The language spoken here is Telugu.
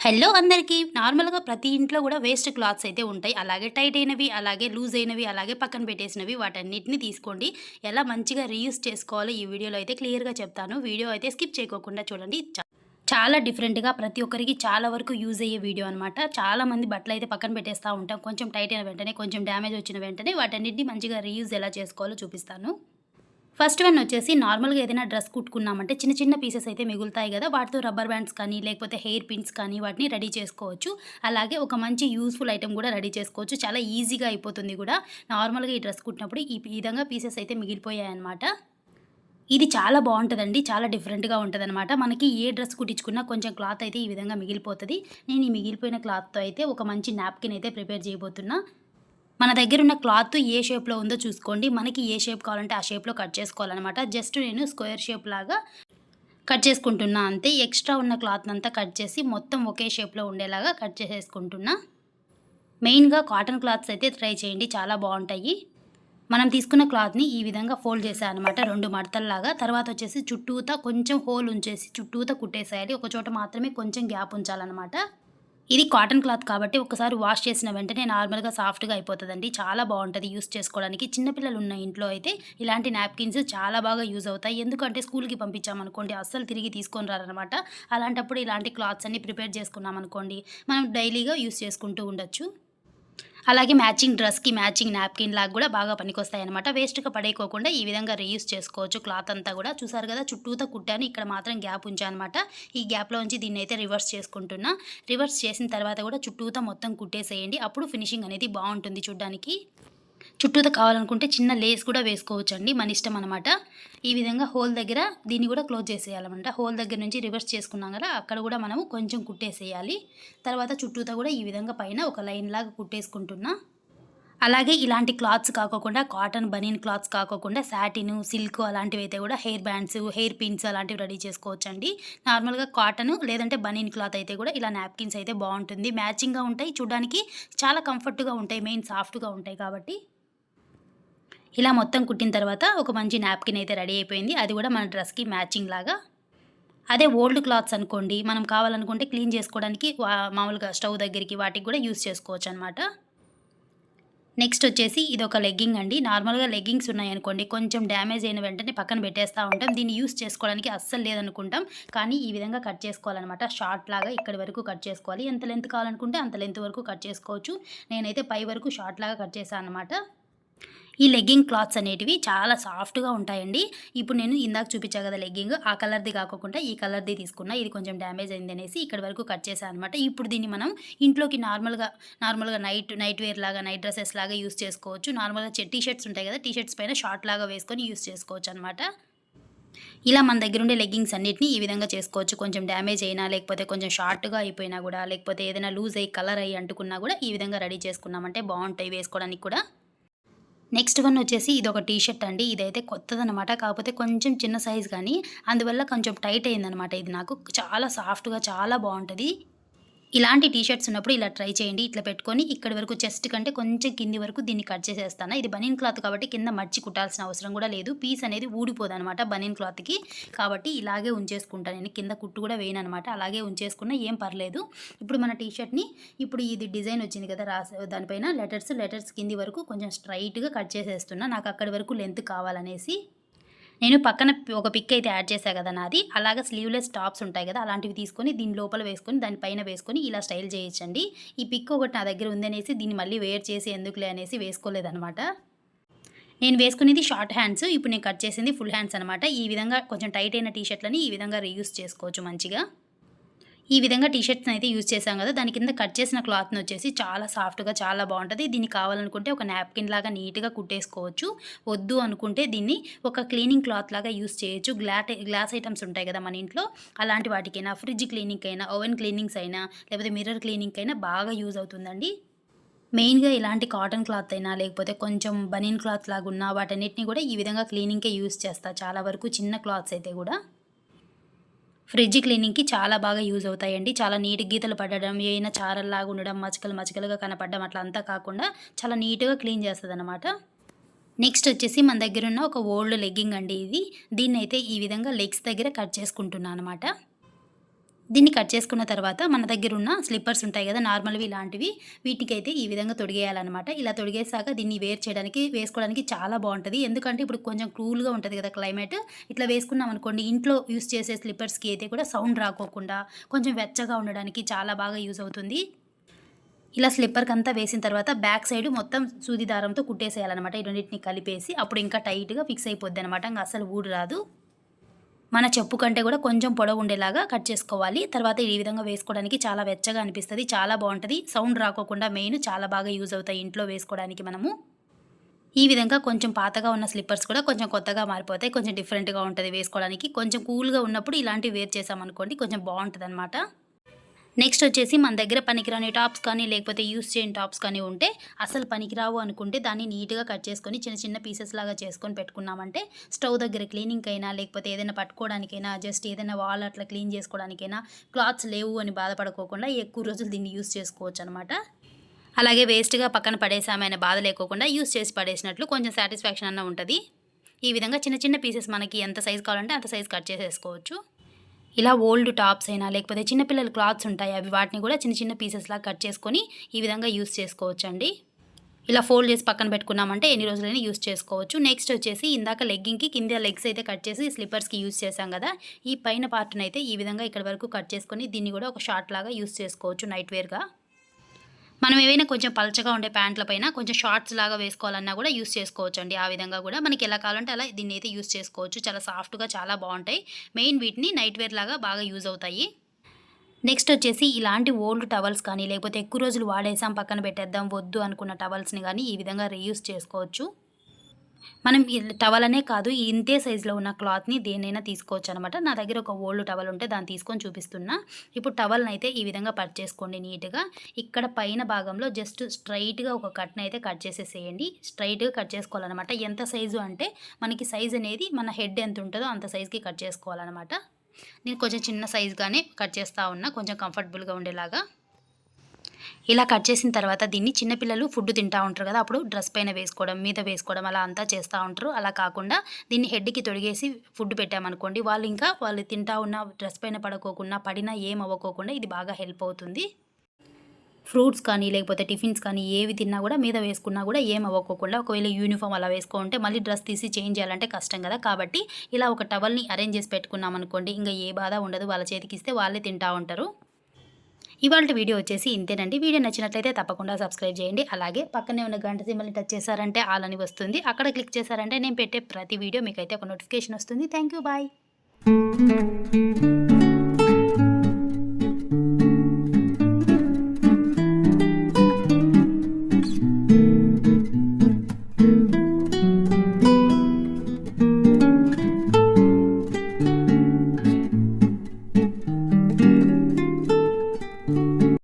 హలో అందరికీ నార్మల్‌గా ప్రతి ఇంట్లో కూడా వేస్ట్ క్లాత్స్ అయితే ఉంటాయి. అలాగే టైట్ అయినవి, అలాగే లూజ్ అయినవి, అలాగే పక్కన పెట్టేసినవి వాటన్నిటిని తీసుకోండి. ఎలా మంచిగా రీయూస్ చేసుకోవాలో ఈ వీడియోలో అయితే క్లియర్‌గా చెప్తాను. వీడియో అయితే స్కిప్ చేయకోకుండా చూడండి. చ చాలా డిఫరెంట్‌గా ప్రతి ఒక్కరికి చాలా వరకు యూజ్ అయ్యే వీడియో అనమాట. చాలామంది బట్టలైతే పక్కన పెట్టేస్తా ఉంటాం. కొంచెం టైట్ అయిన వెంటనే, కొంచెం డ్యామేజ్ వచ్చిన వెంటనే వాటన్నిటిని మంచిగా రీయూజ్ ఎలా చేసుకోవాలో చూపిస్తాను. ఫస్ట్ వన్ వచ్చేసి నార్మల్‌గా ఏదైనా డ్రెస్ కుట్టుకున్నామంటే చిన్న చిన్న పీసెస్ అయితే మిగులుతాయి కదా వాటితో రబ్బర్ బ్యాండ్స్ కానీ, లేకపోతే హెయిర్ పిన్స్ కానీ వాటిని రెడీ చేసుకోవచ్చు. అలాగే ఒక మంచి యూస్ఫుల్ ఐటెం కూడా రెడీ చేసుకోవచ్చు. చాలా ఈజీగా అయిపోతుంది కూడా నార్మల్‌గా ఈ డ్రెస్ కుట్టినప్పుడు ఈ ఈ విధంగా పీసెస్ అయితే మిగిలిపోయాయన్నమాట. ఇది చాలా బాగుంటుందండి చాలా డిఫరెంట్‌గా ఉంటదనమాట. మనకి ఏ డ్రెస్ కుట్టించుకున్నా కొంచెం క్లాత్ అయితే ఈ విధంగా మిగిలిపోతుంది నేను ఈ మిగిలిపోయిన క్లాత్‌తో అయితే ఒక మంచి నాప్కిన్ అయితే ప్రిపేర్ చేయబోతున్నా. మన దగ్గర ఉన్న క్లాత్ ఏ షేప్‌లో ఉందో చూసుకోండి. మనకి ఏ షేప్ కావాలంటే ఆ షేప్‌లో కట్ చేసుకోవాలనమాట. జస్ట్ నేను స్క్వేర్ షేప్ లాగా కట్ చేసుకుంటున్నా అంతే. ఎక్స్ట్రా ఉన్న క్లాత్‌నంతా కట్ చేసి మొత్తం ఒకే షేప్‌లో ఉండేలాగా కట్ చేసేసుకుంటున్నా. మెయిన్‌గా కాటన్ క్లాత్స్ అయితే ట్రై చేయండి. చాలా బాగుంటాయి మనం తీసుకున్న క్లాత్‌ని ఈ విధంగా ఫోల్డ్ చేశా అనమాట రెండు మడతల్లాగా. తర్వాత వచ్చేసి చుట్టూతా కొంచెం హోల్ ఉంచేసి చుట్టూతా కుట్టేసేయాలి. ఒక చోట మాత్రమే కొంచెం గ్యాప్ ఉంచాలనమాట. ఇది కాటన్ క్లాత్ కాబట్టి ఒకసారి వాష్ చేసిన వెంటనే నార్మల్‌గా సాఫ్ట్‌గా అయిపోతుందండి చాలా బాగుంటుంది యూస్ చేసుకోవడానికి. చిన్నపిల్లలు ఉన్న ఇంట్లో అయితే ఇలాంటి నాప్కిన్స్ చాలా బాగా యూజ్ అవుతాయి. ఎందుకంటే స్కూల్‌కి పంపించామనుకోండి అస్సలు తిరిగి తీసుకొని రారనమాట. అలాంటప్పుడు ఇలాంటి క్లాత్స్ అన్నీ ప్రిపేర్ చేసుకున్నామనుకోండి మనం డైలీగా యూజ్ చేసుకుంటూ ఉండొచ్చు. అలాగే మ్యాచింగ్ డ్రెస్‌కి మ్యాచింగ్ నాప్కిన్ లాగా కూడా బాగా పనికొస్తాయి అనమాట వేస్ట్‌గా పడేయకోకుండా ఈ విధంగా రీయూస్ చేసుకోవచ్చు క్లాత్ అంతా కూడా చూసారు కదా చుట్టూతా కుట్టాను. ఇక్కడ మాత్రం గ్యాప్ ఉంచాను అనమాట. ఈ గ్యాప్లో నుంచి దీన్ని అయితే రివర్స్ చేసుకుంటున్నా. రివర్స్ చేసిన తర్వాత కూడా చుట్టూతా మొత్తం కుట్టేసేయండి. అప్పుడు ఫినిషింగ్ అనేది బాగుంటుంది చూడ్డానికి. చుట్టూతా కావాలనుకుంటే చిన్న లేస్ కూడా వేసుకోవచ్చండి. మన ఇష్టం అనమాట. ఈ విధంగా హోల్ దగ్గర దీన్ని కూడా క్లోజ్ చేసేయాలన్నమాట హోల్ దగ్గర నుంచి రివర్స్ చేసుకున్నాం కదా అక్కడ కూడా మనము కొంచెం కుట్టేసేయాలి. తర్వాత చుట్టూతా కూడా ఈ విధంగా పైన ఒక లైన్ లాగా కుట్టేసుకుంటున్నా. అలాగే ఇలాంటి క్లాత్స్ కాకోకుండా కాటన్ బనీన్ క్లాత్స్ కాకోకుండా సాటిను, సిల్క్ అలాంటివి అయితే కూడా హెయిర్ బ్యాండ్స్, హెయిర్ పిన్స్ అలాంటివి రెడీ చేసుకోవచ్చండి. నార్మల్‌గా కాటను లేదంటే బనీన్ క్లాత్ అయితే కూడా ఇలా నాప్కిన్స్ అయితే బాగుంటుంది మ్యాచింగ్‌గా ఉంటాయి. చూడడానికి చాలా కంఫర్ట్‌గా ఉంటాయి. మెయిన్ సాఫ్ట్‌గా ఉంటాయి కాబట్టి. ఇలా మొత్తం కుట్టిన తర్వాత ఒక మంచి నాప్కిన్ అయితే రెడీ అయిపోయింది. అది కూడా మన డ్రెస్‌కి మ్యాచింగ్ లాగా. అదే ఓల్డ్ క్లాత్స్ అనుకోండి మనం కావాలనుకుంటే క్లీన్ చేసుకోవడానికి మామూలుగా స్టవ్ దగ్గరికి వాటికి గూడా యూజ్ చేసుకోవచ్చనమాట. నెక్స్ట్ వచ్చేసి ఇది ఒక లెగ్గింగ్ అండి. నార్మల్‌గా లెగ్గింగ్స్ ఉన్నాయనుకోండి కొంచెం డ్యామేజ్ అయిన వెంటనే పక్కన పెట్టేస్తా ఉంటాం. దీన్ని యూజ్ చేసుకోవడానికి అస్సలు లేదనుకుంటాం. కానీ ఈ విధంగా కట్ చేసుకోవాలనమాట. షార్ట్ లాగా ఇక్కడి వరకు కట్ చేసుకోవాలి. ఎంత లెంత్ కావాలనుకుంటే అంత లెంత్ వరకు కట్ చేసుకోవచ్చు. నేనైతే పై వరకు షార్ట్ లాగా కట్ చేశాను అనమాట. ఈ లెగ్గింగ్ క్లాత్స్ అనేటివి చాలా సాఫ్ట్‌గా ఉంటాయండి. ఇప్పుడు నేను ఇందాక చూపించా కదా లెగ్గింగ్ ఆ కలర్‌ది కాకుండా ఈ కలర్‌ది తీసుకున్నా. ఇది కొంచెం డ్యామేజ్ అయింది అనేసి ఇక్కడ వరకు కట్ చేశాను అనమాట. ఇప్పుడు దీన్ని మనం ఇంట్లోకి నార్మల్‌గా నార్మల్‌గా నైట్ నైట్ వేర్ లాగా నైట్ డ్రెస్సెస్ లాగా యూజ్ చేసుకోవచ్చు. నార్మల్‌గా టీషర్ట్స్ టీ షర్ట్స్ ఉంటాయి కదా టీ షర్ట్స్ పైన షార్ట్ లాగా వేసుకొని యూజ్ చేసుకోవచ్చనమాట. ఇలా మన దగ్గర ఉండే లెగ్గింగ్స్ అన్నిటిని ఈ విధంగా చేసుకోవచ్చు. కొంచెం డ్యామేజ్ అయినా లేకపోతే కొంచెం షార్ట్‌గా అయిపోయినా కూడా లేకపోతే ఏదైనా లూజ్ అయ్యి కలర్ అయ్యి అంటుకున్నా కూడా ఈ విధంగా రెడీ చేసుకున్నామంటే బాగుంటాయి వేసుకోవడానికి కూడా. నెక్స్ట్ వన్ వచ్చేసి ఇదొక టీ షర్ట్ అండి. ఇదైతే కొత్తదనమాట. కాకపోతే కొంచెం చిన్న సైజ్ కానీ అందువల్ల కొంచెం టైట్ అయిందనమాట ఇది నాకు. చాలా సాఫ్ట్‌గా చాలా బాగుంటుంది ఇలాంటి టీ షర్ట్స్ ఉన్నప్పుడు ఇలా ట్రై చేయండి. ఇట్లా పెట్టుకొని ఇక్కడి వరకు చెస్ట్ కంటే కొంచెం కింది వరకు దీన్ని కట్ చేసేస్తాను. ఇది బనీన్ క్లాత్ కాబట్టి కింద మర్చి కుట్టాల్సిన అవసరం కూడా లేదు. పీస్ అనేది ఊడిపోదు అనమాట బనీన్ క్లాత్‌కి. కాబట్టి ఇలాగే ఉంచేసుకుంటాను నేను. కింద కుట్టు కూడా వేయను అనమాట అలాగే ఉంచేసుకున్నా ఏం పర్లేదు. ఇప్పుడు మన టీ షర్ట్‌ని ఇప్పుడు ఇది డిజైన్ వచ్చింది కదా! రాసే దానిపైన లెటర్స్ లెటర్స్ కింది వరకు కొంచెం స్ట్రైట్గా కట్ చేసేస్తున్నా. నాకు అక్కడి వరకు లెంత్ కావాలనేసి. నేను పక్కన ఒక పిక్ అయితే యాడ్ చేశాను కదా నాది. అలాగే స్లీవ్‌లెస్ టాప్స్ ఉంటాయి కదా అలాంటివి తీసుకొని దీని లోపల వేసుకొని దానిపైన వేసుకొని ఇలా స్టైల్ చేయొచ్చండి. ఈ పిక్ ఒకటి నా దగ్గర ఉందనేసి దీన్ని మళ్ళీ వేర్ చేసి ఎందుకులే అనేసి వేసుకోలేదనమాట. నేను వేసుకునేది షార్ట్ హ్యాండ్స్. ఇప్పుడు నేను కట్ చేసింది ఫుల్ హ్యాండ్స్ అనమాట. ఈ విధంగా కొంచెం టైట్ అయిన టీషర్ట్లని ఈ విధంగా రీయూస్ చేసుకోవచ్చు మంచిగా. ఈ విధంగా టీ షర్ట్స్‌ని అయితే యూజ్ చేశాం కదా దాని కింద కట్ చేసిన క్లాత్‌ని వచ్చేసి చాలా సాఫ్ట్‌గా చాలా బాగుంటుంది దీన్ని కావాలనుకుంటే ఒక నాప్కిన్ లాగా నీట్‌గా కుట్టేసుకోవచ్చు. వద్దు అనుకుంటే దీన్ని ఒక క్లీనింగ్ క్లాత్ లాగా యూజ్ చేయొచ్చు. గ్లాట్ గ్లాస్ ఐటమ్స్ ఉంటాయి కదా మన ఇంట్లో అలాంటి వాటికైనా ఫ్రిడ్జ్ క్లీనింగ్ అయినా ఓవెన్ క్లీనింగ్స్ అయినా లేకపోతే మిర్రర్ క్లీనింగ్ అయినా బాగా యూజ్ అవుతుందండి. మెయిన్‌గా ఇలాంటి కాటన్ క్లాత్ అయినా లేకపోతే కొంచెం బనీన్ క్లాత్ లాగా ఉన్న వాటన్నిటిని కూడా ఈ విధంగా క్లీనింగ్‌కే యూజ్ చేస్తా చాలా వరకు చిన్న క్లాత్స్ అయితే కూడా ఫ్రిడ్జ్ క్లీనింగ్‌కి చాలా బాగా యూజ్ అవుతాయండి. చాలా నీట్ గీతలు పడడం, ఏమైనా చారల్లాగా ఉండడం, మచకలు మచకలుగా కనపడడం అట్లా అంతా కాకుండా చాలా నీట్‌గా క్లీన్ చేస్తుంది అనమాట నెక్స్ట్ వచ్చేసి మన దగ్గర ఉన్న ఒక ఓల్డ్ లెగ్గింగ్ అండి ఇది. దీన్నైతే ఈ విధంగా లెగ్స్ దగ్గర కట్ చేసుకుంటున్నాను అనమాట. దీన్ని కట్ చేసుకున్న తర్వాత మన దగ్గర ఉన్న స్లిప్పర్స్ ఉంటాయి కదా నార్మల్వి ఇలాంటివి వీటికైతే ఈ విధంగా తొడిగేయాలన్నమాట. ఇలా తొడిగేసాక దీన్ని వేర్ చేయడానికి వేసుకోవడానికి చాలా బాగుంటుంది. ఎందుకంటే ఇప్పుడు కొంచెం కూల్గా ఉంటుంది కదా క్లైమేట్. ఇట్లా వేసుకున్నాం అనుకోండి ఇంట్లో యూస్ చేసే స్లిప్పర్స్కి అయితే కూడా సౌండ్ రాకోకుండా కొంచెం వెచ్చగా ఉండడానికి చాలా బాగా యూజ్ అవుతుంది. ఇలా స్లిప్పర్కి అంతా వేసిన తర్వాత బ్యాక్ సైడ్ మొత్తం సూది దారంతో కుట్టేసేయాలన్నమాట. ఈ రెండింటిని కలిపేసి అప్పుడు ఇంకా టైట్గా ఫిక్స్ అయిపోద్ది అనమాట ఇంకా అసలు ఊడు రాదు మన చెప్పు కంటే కూడా కొంచెం పొడవు ఉండేలాగా కట్ చేసుకోవాలి. తర్వాత ఈ విధంగా వేసుకోవడానికి చాలా వెచ్చగా అనిపిస్తుంది. చాలా బాగుంటుంది. సౌండ్ రాకోకుండా మెయిన్ చాలా బాగా యూజ్ అవుతాయి ఇంట్లో వేసుకోవడానికి మనము. ఈ విధంగా కొంచెం పాతగా ఉన్న స్లిప్పర్స్ కూడా కొంచెం కొత్తగా మారిపోతాయి. కొంచెం డిఫరెంట్గా ఉంటుంది వేసుకోవడానికి. కొంచెం కూల్గా ఉన్నప్పుడు ఇలాంటివి వేర్ చేసామనుకోండి కొంచెం బాగుంటుంది అనమాట నెక్స్ట్ వచ్చేసి మన దగ్గర పనికిరాని టాప్స్ కానీ లేకపోతే యూస్ చేయని టాప్స్ కానీ ఉంటే అసలు పనికిరావు అనుకుంటే దాన్ని నీట్గా కట్ చేసుకొని చిన్న చిన్న పీసెస్ లాగా చేసుకొని పెట్టుకున్నామంటే స్టవ్ దగ్గర క్లీనింగ్ అయినా లేకపోతే ఏదైనా పట్టుకోవడానికైనా జస్ట్ ఏదైనా వాల్ అట్లా క్లీన్ చేసుకోవడానికైనా క్లాత్స్ లేవు అని బాధపడుకోకుండా ఎక్కువ రోజులు దీన్ని యూస్ చేసుకోవచ్చు అనమాట అలాగే వేస్ట్గా పక్కన పడేసామైన బాధ లేకోకుండా యూస్ చేసి పడేసినట్లు కొంచెం సాటిస్ఫాక్షన్ అన్న ఉంటుంది. ఈ విధంగా చిన్న చిన్న పీసెస్ మనకి ఎంత సైజ్ కావాలంటే అంత సైజ్ కట్ చేసేసుకోవచ్చు. ఇలా ఓల్డ్ టాప్స్ అయినా లేకపోతే చిన్నపిల్లల క్లాత్స్ ఉంటాయి అవి వాటిని కూడా చిన్న చిన్న పీసెస్లా కట్ చేసుకొని ఈ విధంగా యూస్ చేసుకోవచ్చండి. ఇలా ఫోల్డ్ చేసి పక్కన పెట్టుకున్నామంటే ఎన్ని రోజులైనా యూస్ చేసుకోవచ్చు. నెక్స్ట్ వచ్చేసి ఇందాక లెగ్గింగ్కి కింద లెగ్స్ అయితే కట్ చేసి స్లిప్పర్స్కి యూస్ చేసాం కదా ఈ పైన పార్ట్ని అయితే ఈ విధంగా ఇక్కడ వరకు కట్ చేసుకొని దీన్ని కూడా ఒక షార్ట్ లాగా యూస్ చేసుకోవచ్చు నైట్ వేర్గా మనం ఏవైనా కొంచెం పలచగా ఉండే ప్యాంట్ల పైన కొంచెం షార్ట్స్ లాగా వేసుకోవాలన్నా కూడా యూస్ చేసుకోవచ్చు అండి ఆ విధంగా కూడా మనకి ఎలా కావాలంటే అలా దీన్ని అయితే యూస్ చేసుకోవచ్చు. చాలా సాఫ్ట్గా చాలా బాగుంటాయి. మెయిన్ వీటిని నైట్ వేర్ లాగా బాగా యూజ్ అవుతాయి. నెక్స్ట్ వచ్చేసి ఇలాంటి ఓల్డ్ టవల్స్ కానీ లేకపోతే ఎక్కువ రోజులు వాడేసాం పక్కన పెట్టేద్దాం వద్దు అనుకున్న టవల్స్ని కానీ ఈ విధంగా రీయూస్ చేసుకోవచ్చు. మనం టవల్ అనే కాదు ఇంతే సైజులో ఉన్న క్లాత్ని దేనైనా తీసుకోవచ్చు అనమాట నా దగ్గర ఒక ఓల్డ్ టవల్ ఉంటే దాన్ని తీసుకొని చూపిస్తున్నా. ఇప్పుడు టవల్ని అయితే ఈ విధంగా కట్ చేసుకోండి నీట్గా. ఇక్కడ పైన భాగంలో జస్ట్ స్ట్రైట్గా ఒక కట్ని అయితే కట్ చేసేసేయండి. స్ట్రైట్గా కట్ చేసుకోవాలన్నమాట ఎంత సైజు అంటే మనకి సైజ్ అనేది మన హెడ్ ఎంత ఉంటుందో అంత సైజ్కి కట్ చేసుకోవాలన్నమాట నేను కొంచెం చిన్న సైజుగానే కట్ చేస్తూ ఉన్నా కొంచెం కంఫర్టబుల్గా ఉండేలాగా. ఇలా కట్ చేసిన తర్వాత దీన్ని చిన్నపిల్లలు ఫుడ్ తింటూ ఉంటారు కదా అప్పుడు డ్రెస్ పైన వేసుకోవడం మీద వేసుకోవడం అలా అంతా చేస్తూ ఉంటారు. అలా కాకుండా దీన్ని హెడ్కి తొడిగేసి ఫుడ్ పెట్టామనుకోండి వాళ్ళు ఇంకా వాళ్ళు తింటా ఉన్న డ్రెస్ పైన పడుకోకుండా పడినా ఏం అవ్వకోకుండా ఇది బాగా హెల్ప్ అవుతుంది. ఫ్రూట్స్ కానీ లేకపోతే టిఫిన్స్ కానీ ఏవి తిన్నా కూడా మీద వేసుకున్నా కూడా ఏం అవ్వకోకుండా ఒకవేళ యూనిఫామ్ అలా వేసుకుంటే మళ్ళీ డ్రెస్ తీసి చేంజ్ చేయాలంటే కష్టం కదా. కాబట్టి ఇలా ఒక టవల్ని అరేంజ్ చేసి పెట్టుకున్నాం అనుకోండి ఇంకా ఏ బాధ ఉండదు వాళ్ళ చేతికి ఇస్తే వాళ్ళే తింటూ ఉంటారు. ఇవాళ వీడియో వచ్చేసి ఇంతేనండి. వీడియో నచ్చినట్లయితే తప్పకుండా సబ్స్క్రైబ్ చేయండి. అలాగే పక్కనే ఉన్న గంట సింబల్ని టచ్ చేశారంటే ఆల్ అని వస్తుంది. అక్కడ క్లిక్ చేశారంటే నేను పెట్టే ప్రతి వీడియో మీకైతే ఒక నోటిఫికేషన్ వస్తుంది. Thank you bye.